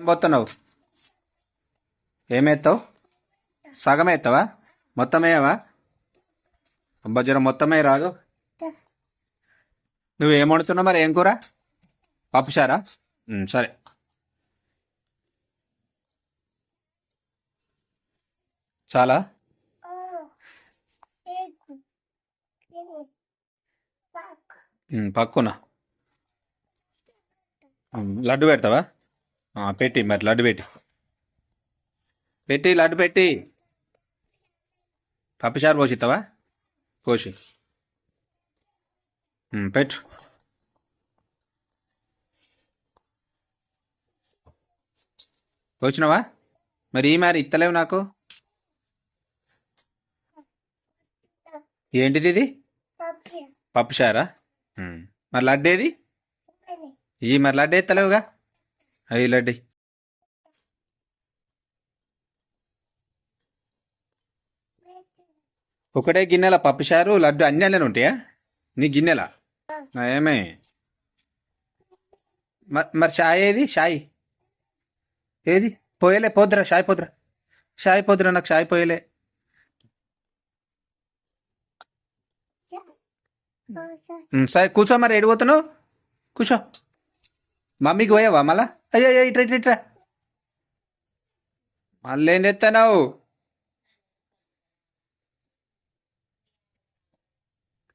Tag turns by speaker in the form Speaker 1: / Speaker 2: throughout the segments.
Speaker 1: ఏం పోతున్నావు? ఏమేస్తావు సగమే మొత్తమేవా మొత్తం అబ్బా మొత్తమే రాదు. నువ్వు ఏం వండుతున్నావు మరి? ఏం కూర? పప్పుచారా? సరే. చాలా? పక్కున. లడ్డు పెడతావా? పెట్టి మరి లడ్డు పెట్టి. పెట్టి లడ్డు పెట్టి. పప్పుచారు పోసిస్తావా పోసి. పెట్టు. పోసినావా? మరి ఈ మరి ఇత్తలేవు నాకు. ఏంటిది ఇది? పప్పుచారా. ఉమ్, మరి లడ్డేది? ఈ మరి లడ్డు ఎత్తలేవుగా? అయ్యి లడ్డు ఒకటే గిన్నెల పప్పుచారు లడ్డు అన్ని అన్నీ ఉంటాయా? నీ గిన్నెల? ఏమే? మరి షాయ్ ఏది? షాయ్ ఏది? పోయలే పోద్దురా షాయ్ పోద్దురా షాయ్ పోద్దురా నాకు షాయ్ పోయలే. సరే కూర్చో మరి ఎడిపోతున్నావు కూర్చో. మమ్మీకి పోయావా మళ్ళా? అయ్యో అయ్యో ఇట్రా ఇట్రా ఇట్రా మళ్ళీ ఏం తెస్తావు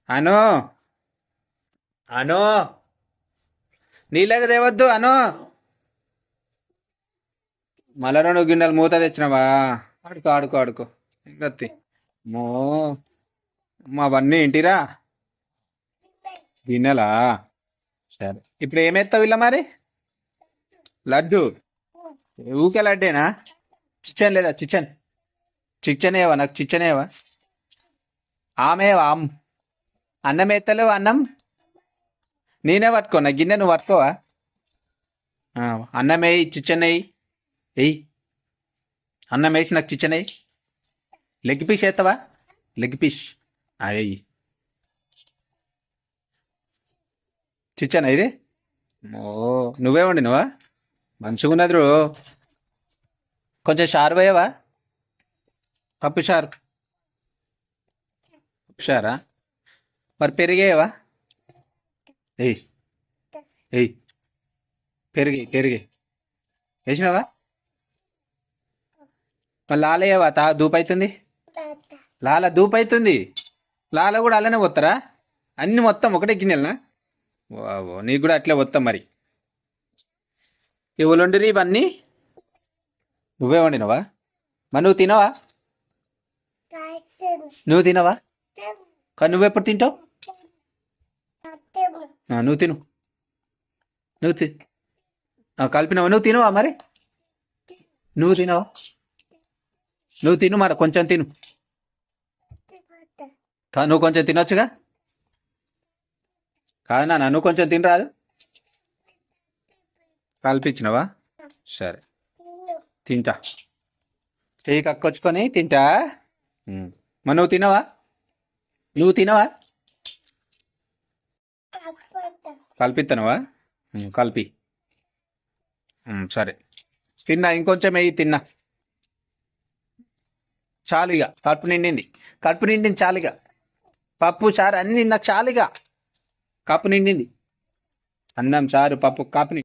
Speaker 1: అను. అను. నీళ్ళకి తేవద్దు అను. మళ్ళా రెండు గిన్నెలు మూత తెచ్చినావా? ఆడుకో ఆడుకో ఆడుకో. ఇంకత్తి మో. అమ్మ, అవన్నీ ఏంటిరా గిన్నెలా? సరే. ఇప్పుడు ఏమేస్తావు ఇలా మరి? లడ్డు. ఊకే లడ్డేనా? చిచ్చన్ లేదా? చిచ్చన్. చిచ్చన్ ఏవా నాకు చిచ్చన్ ఏవా ఆమెవా? ఆమ్ అన్నం ఎత్తలేవు అన్నం? నేనే పట్టుకోనా గిన్నె నువ్వు పట్టుకోవా? అన్నం వేయి చిచ్చన్ వేయి వెయ్యి అన్నం వేసి నాకు చిచ్చన్ వేయి లెగ్ పీస్ వేస్తావా లెగ్ పీస్. అయ్యి చిచ్చన్ ఇది? ఓ నువ్వే వండినవా? మంచిగా ఉన్నది కొంచెం షారు పోయావా పప్పు షారు పప్పు షారా? మరి పెరిగేవా ఏయ్. ఏయ్. పెరిగి పెరిగి. వేసినావా? మరి లాలయ్యవా తా దూపైతుంది? లాల దూపైతుంది? లాల కూడా అలానే పోతారా అన్ని మొత్తం ఒకటే గిన్నెలనా? వావో నీకు కూడా అట్లే వస్తాం మరి. ఎవరు ఇవన్నీ? నువ్వే వండినవా? మరి నువ్వు తినవా? నువ్వు తినవా? కానీ నువ్వెప్పుడు తింటావు? నువ్వు తిను. నువ్వు తి కలిపినవా? నువ్వు తినవా మరి? నువ్వు తినవా? నువ్వు తిను మరి కొంచెం తిను. నువ్వు కొంచెం తినొచ్చుగా? కాదు నాన్న నువ్వు కొంచెం తినరాదు? కల్పించినవా? సరే. తింటా. చెయ్యి కక్కొచ్చుకొని తింటా. మరి నువ్వు తినవా? నువ్వు తినవా? కల్పిస్తానవా ఉమ్, కలిపి. సరే. తిన్నా ఇంకొంచెం వెయ్యి తిన్నా. చాలుగా కడుపు నిండింది. కడుపు నిండింది చాలుగా పప్పు చారు అన్ని నాకు చాలుగా కప్పు నిండింది. అన్నం చారు పప్పు కాపు